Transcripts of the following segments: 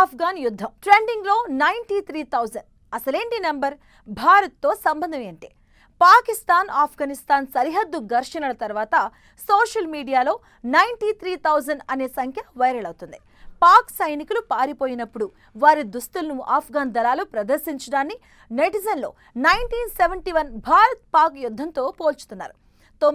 ఆఫ్ఘాన్ యుద్ధం. ట్రెండింగ్లో ninety three thousand. అసలేంటి నంబర్? భారత్తో సంబంధం ఏంటి? పాకిస్తాన్ ఆఫ్ఘనిస్తాన్ సరిహద్దు ఘర్షణల తర్వాత సోషల్ మీడియాలో నైన్టీ త్రీ థౌజండ్ అనే సంఖ్య వైరల్ అవుతుంది. పాక్ సైనికులు పారిపోయినప్పుడు వారి దుస్తులను ఆఫ్ఘాన్ దళాలు ప్రదర్శించడాన్ని నెటిజన్లో nineteen seventy one Bharat Pak యుద్ధంతో పోల్చుతున్నారు.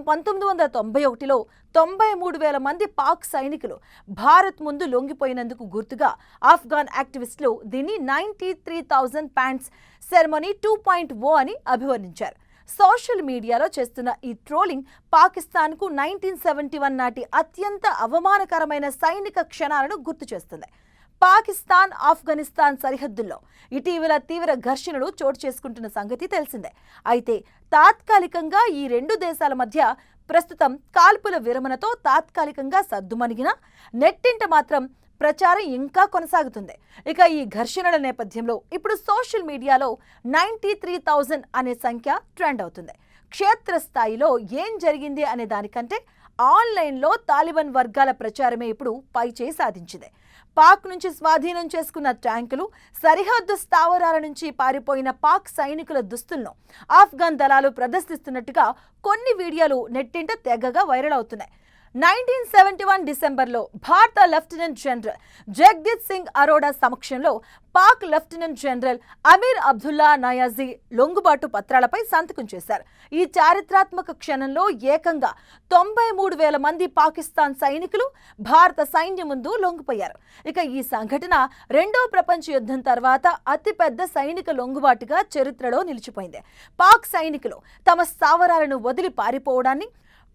పంతొమ్మిది వందల తొంభై ఒకటిలో తొంభై మూడు వేల మంది పాక్ సైనికులు భారత్ ముందు లొంగిపోయినందుకు గుర్తుగా ఆఫ్ఘాన్ యాక్టివిస్టులు దీన్ని ninety three thousand pants ceremony two point O అని అభివర్ణించారు. సోషల్ మీడియాలో చేస్తున్న ఈ ట్రోలింగ్ పాకిస్తాన్కు నైన్టీన్ సెవెంటీ వన్ నాటి అత్యంత అవమానకరమైన సైనిక క్షణాలను గుర్తు చేస్తుంది. పాకిస్తాన్ ఆఫ్ఘనిస్తాన్ సరిహద్దుల్లో ఇటీవల తీవ్ర ఘర్షణలు చోటు చేసుకుంటున్న సంగతి తెలిసిందే. అయితే తాత్కాలికంగా ఈ రెండు దేశాల మధ్య ప్రస్తుతం కాల్పుల విరమణతో తాత్కాలికంగా సద్దుమణిగిన నెట్టింట మాత్రం ప్రచారం ఇంకా కొనసాగుతుంది. ఇక ఈ ఘర్షణల నేపథ్యంలో ఇప్పుడు సోషల్ మీడియాలో నైంటీ త్రీ థౌజండ్ అనే సంఖ్య ట్రెండ్ అవుతుంది. క్షేత్రస్థాయిలో ఏం జరిగింది అనే దానికంటే ఆన్లైన్లో తాలిబాన్ వర్గాల ప్రచారమే ఇప్పుడు పైచేయి సాధించింది. పాక్ నుంచి స్వాధీనం చేసుకున్న ట్యాంకులు సరిహద్దు స్థావరాల నుంచి పారిపోయిన పాక్ సైనికుల దుస్తులను ఆఫ్ఘన్ దళాలు ప్రదర్శిస్తున్నట్టుగా కొన్ని వీడియోలు నెట్టింట తెగగా వైరల్ అవుతున్నాయి. నైన్టీన్ సెవెంటీ వన్ డిసెంబర్లో భారత లెఫ్టినెంట్ జనరల్ జగ్దీత్ సింగ్ అరోడా సమక్షంలో పాక్ లెఫ్టినెంట్ జనరల్ అమీర్ అబ్దుల్లా నయాజీ లొంగుబాటు పత్రాలపై సంతకం చేశారు. ఈ చారిత్రాత్మక క్షణంలో ఏకంగా తొంభై మూడు వేల మంది పాకిస్తాన్ సైనికులు భారత సైన్యం ముందు లొంగిపోయారు. ఇక ఈ సంఘటన రెండో ప్రపంచ యుద్ధం తర్వాత అతిపెద్ద సైనిక లొంగుబాటుగా చరిత్రలో నిలిచిపోయింది. పాక్ సైనికులు తమ స్థావరాలను వదిలి పారిపోవడాన్ని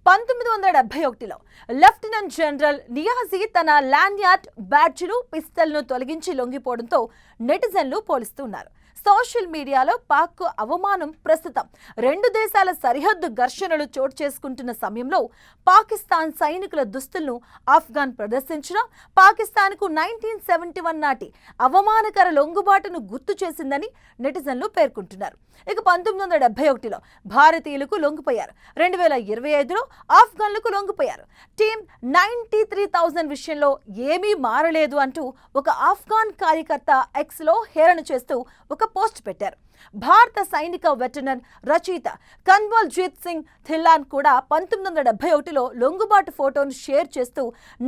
పంతొమ్మిది వందల డెబ్బై ఒకటిలో లెఫ్టినెంట్ జనరల్ నియాజీ తన ల్యాండ్యార్డ్ బ్యాచ్లు పిస్టల్ను తొలగించి లొంగిపోవడంతో నెటిజన్లు పోలిస్తున్నారు సోషల్ మీడియాలో పాక్ అవమానం ప్రస్తుతం. రెండు దేశాల సరిహద్దు ఘర్షణలు చోటు చేసుకుంటున్న సమయంలో పాకిస్తాన్ సైనికుల దుస్తులను ఆఫ్ఘాన్ ప్రదర్శించడం పాకిస్తాన్కు నైన్టీన్ సెవెంటీ వన్ నాటి అవమానకర లొంగుబాటును గుర్తు చేసిందని నెటిజన్లు పేర్కొంటున్నారు. ఇక పంతొమ్మిది వందల డెబ్బై ఒకటిలో భారతీయులకు లొంగిపోయారు. రెండు వేల ఇరవై ఐదులో ఆఫ్ఘన్లకు లొంగిపోయారు. టీం నైన్టీ త్రీ థౌజండ్ విషయంలో ఏమీ మారలేదు అంటూ ఒక ఆఫ్ఘాన్ కార్యకర్త ఎక్స్లో హేరణ చేస్తూ ఒక పోస్ట్ పెట్టారు. భారత సైనిక వెటరన్ రచయిత కన్వల్ జీత్ సింగ్ థిల్లాన్ కూడా పంతొమ్మిది వందల డెబ్బై ఒకటిలో లొంగుబాటు ఫోటోను షేర్ చేస్తూ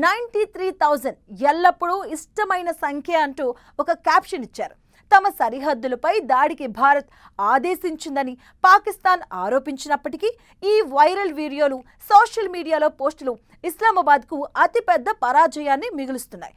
నైంటీ త్రీ థౌజండ్ ఎల్లప్పుడూ ఇష్టమైన సంఖ్య అంటూ ఒక క్యాప్షన్ ఇచ్చారు. తమ సరిహద్దులపై దాడికి భారత్ ఆదేశించిందని పాకిస్తాన్ ఆరోపించినప్పటికీ ఈ వైరల్ వీడియోలు సోషల్ మీడియాలో పోస్టులు ఇస్లామాబాద్కు అతిపెద్ద పరాజయాన్ని మిగులుస్తున్నాయి.